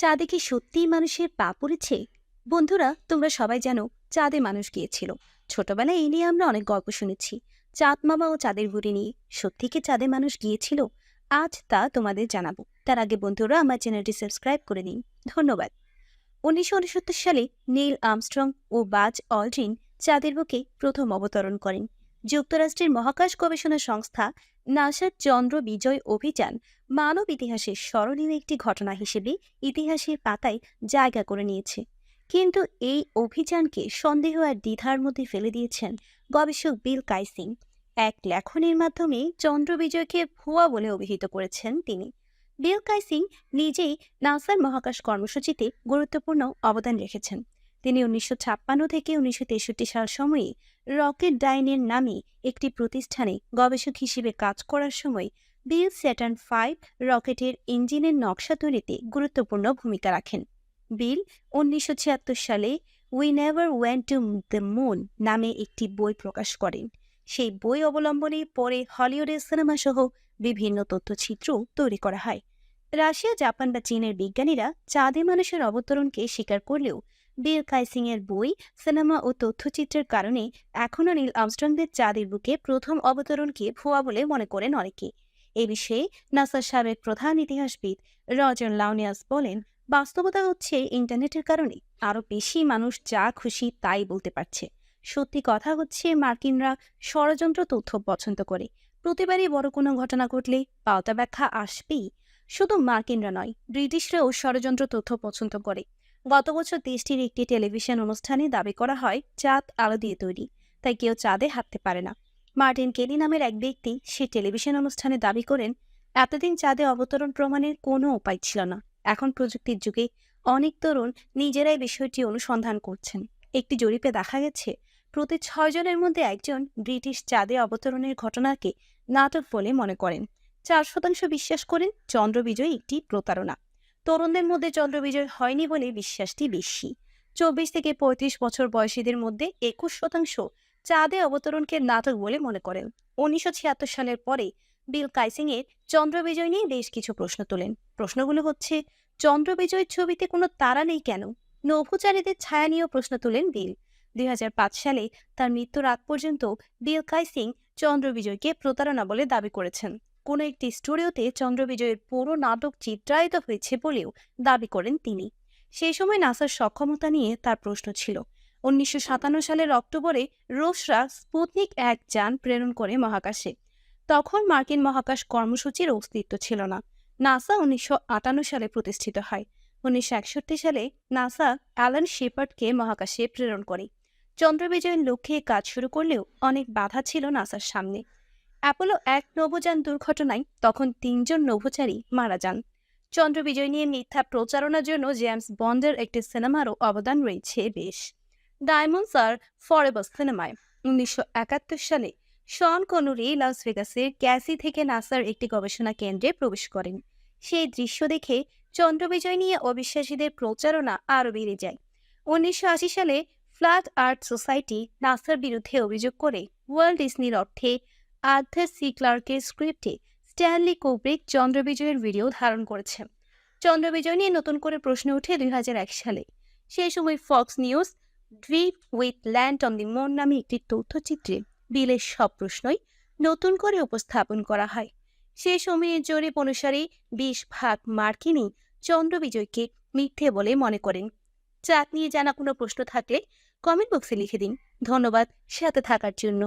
চাঁদে কি সত্যিই মানুষের পা পড়েছে? বন্ধুরা, তোমরা সবাই জানো চাঁদে মানুষ গিয়েছিল। ছোটবেলায় এই নিয়ে আমরা অনেক গল্প শুনেছি। চাঁদ মামা ও চাঁদের বুড়ি নিয়ে। সত্যি কি চাঁদে মানুষ গিয়েছিল? আজ তা তোমাদের জানাব। তার আগে বন্ধুরা, আমার চ্যানেলটি সাবস্ক্রাইব করে নিন ধন্যবাদ। উনিশশো উনসত্তর সালে নীল আর্মস্ট্রং ও বাজ অলড্রিন চাঁদের বুকে প্রথম অবতরণ করেন। যুক্তরাষ্ট্রের মহাকাশ গবেষণা সংস্থা নাসার চন্দ্র বিজয় অভিযান মানব ইতিহাসের স্মরণীয় একটি ঘটনা হিসেবে ইতিহাসের পাতায় জায়গা করে নিয়েছে। কিন্তু এই অভিযানকে সন্দেহ আর দ্বিধার মধ্যে ফেলে দিয়েছেন গবেষক বিল কাইসিং। এক লেখনের মাধ্যমে চন্দ্র বিজয়কে ভুয়া বলে অভিহিত করেছেন তিনি। বিল কাইসিং নিজেই নাসার মহাকাশ কর্মসূচিতে গুরুত্বপূর্ণ অবদান রেখেছেন। তিনি উনিশশো ছাপ্পান্ন থেকে উনিশশো তেষট্টি সাল সময়ে রকেট ডাইনের নামে একটি প্রতিষ্ঠানে গবেষক হিসেবে কাজ করার সময় বিল স্যাটার্ন ফাইভ রকেটের ইঞ্জিনের নকশা তৈরিতে গুরুত্বপূর্ণ ভূমিকা রাখেন। বিল উনিশশো ছিয়াত্তর সালে we never went to the moon নামে একটি বই প্রকাশ করেন। সেই বই অবলম্বনে পরে হলিউডের সিনেমা সহ বিভিন্ন তথ্যচিত্র তৈরি করা হয়। রাশিয়া, জাপান বা চীনের বিজ্ঞানীরা চাঁদে মানুষের অবতরণকে স্বীকার করলেও বিল কাইসিং এর বই, সিনেমা ও তথ্যচিত্রের কারণে এখনও নীল আমস্ট্রংদের চাঁদের বুকে প্রথম অবতরণকে ভুয়া বলে মনে করেন অনেকে। এ বিষয়ে নাসার সাবেক প্রধান ইতিহাসবিদ রজন লাউনিয়াস বলেন, বাস্তবতা হচ্ছে ইন্টারনেটের কারণে আরও বেশি মানুষ যা খুশি তাই বলতে পারছে। সত্যি কথা হচ্ছে মার্কিনরা ষড়যন্ত্র তথ্য পছন্দ করে। প্রতিবারই বড় কোনো ঘটনা ঘটলে পাওতা ব্যাখ্যা আসবেই। শুধু মার্কিনরা নয়, ব্রিটিশরাও ষড়যন্ত্র তথ্য পছন্দ করে। গত বছর দেশটির একটি টেলিভিশন অনুষ্ঠানে দাবি করা হয়, চাঁদ আলো দিয়ে তৈরি, তাই কেউ চাঁদে হাঁটতে পারে না। মার্টিন কেলি নামের এক ব্যক্তি সে টেলিভিশন অনুষ্ঠানে দাবি করেন, এতদিন চাঁদে অবতরণ প্রমাণের কোনো উপায় ছিল না। এখন প্রযুক্তির যুগে অনেক তরুণ নিজেরাই বিষয়টি অনুসন্ধান করছেন। একটি জরিপে দেখা গেছে, প্রতি ছয় জনের মধ্যে একজন ব্রিটিশ চাঁদে অবতরণের ঘটনাকে নাটক বলে মনে করেন। চার শতাংশ বিশ্বাস করেন, চন্দ্রবিজয় একটি প্রতারণা। তরুণদের মধ্যে চন্দ্রবিজয় হয়নি বলে বিশ্বাসটি বেশি। চব্বিশ থেকে পঁয়ত্রিশ বছর বয়সীদের মধ্যে একুশ শতাংশ চাঁদে অবতরণকে নাটক বলে মনে করেন। উনিশশো ছিয়াত্তর সালের পরে বিল কাইসিং এর চন্দ্রবিজয় নিয়ে বেশ কিছু প্রশ্ন তোলেন। প্রশ্নগুলো হচ্ছে, চন্দ্রবিজয়ের ছবিতে কোনো তারা নেই কেন? নভোচারীদের ছায়া নিয়েও প্রশ্ন তোলেন বিল। দুই হাজার পাঁচ সালে তার মৃত্যুর আগ পর্যন্ত বিল কাইসিং চন্দ্রবিজয়কে প্রতারণা বলে দাবি করেছেন। কোনো একটি স্টুডিওতে চন্দ্রবিজয়ের পুরো নাটক চিত্রায়িত হয়েছে বলেও দাবি করেন তিনি। সেই সময় নাসার সক্ষমতা নিয়ে তার প্রশ্ন ছিল। উনিশশো সাতান্ন সালের অক্টোবরে রুশরা স্পুতনিক এক যান প্রেরণ করে মহাকাশে। তখন মার্কিন মহাকাশ কর্মসূচির অস্তিত্ব ছিল না। নাসা উনিশশো আটান্ন সালে প্রতিষ্ঠিত হয়। উনিশশো একষট্টি সালে নাসা অ্যালান শেপার্ডকে মহাকাশে প্রেরণ করে। চন্দ্রবিজয়ের লক্ষ্যে কাজ শুরু করলেও অনেক বাধা ছিল নাসার সামনে। অ্যাপোলো এক নভোযান দুর্ঘটনায় তখন তিনজন নভোচারী মারা যান। চন্দ্রবিজয় নিয়ে মিথ্যা প্রচারণার জন্য জেমস বন্ডের একটি সিনেমারও অবদান রয়েছে বেশ। ডায়মন্ডস আর ফরেভার সিনেমায় উনিশশো একাত্তর সালে শন কনুরি লাস ভেগাসের ক্যাসি থেকে নাসার একটি গবেষণা কেন্দ্রে প্রবেশ করেন। সেই দৃশ্য দেখে চন্দ্রবিজয় নিয়ে অবিশ্বাসীদের প্রচারণা আরও বেড়ে যায়। উনিশশো আশি সালে ফ্ল্যাট আর্ট সোসাইটি নাসার বিরুদ্ধে অভিযোগ করে ওয়ার্ল্ড ডিসনির অর্থে আর্থার সি ক্লার্কের স্ক্রিপ্টে স্ট্যানলি কৌব্রিক চন্দ্রবিজয়ের ভিডিও ধারণ করেছেন। চন্দ্রবিজয় নিয়ে নতুন করে প্রশ্ন ওঠে দুই সালে। সেই সময় Fox news drip we land on the moon নামে একটি তথ্যচিত্রে বিলের সব প্রশ্নই নতুন করে উপস্থাপন করা হয়। সে সময়ের জরিপ অনুসারে বিশ ভাগ মার্কিনই চন্দ্রবিজয়কে মিথ্যে বলে মনে করেন। চাঁদ নিয়ে জানা কোনো প্রশ্ন থাকলে কমেন্ট বক্সে লিখে দিন। ধন্যবাদ, সাথে থাকার জন্য।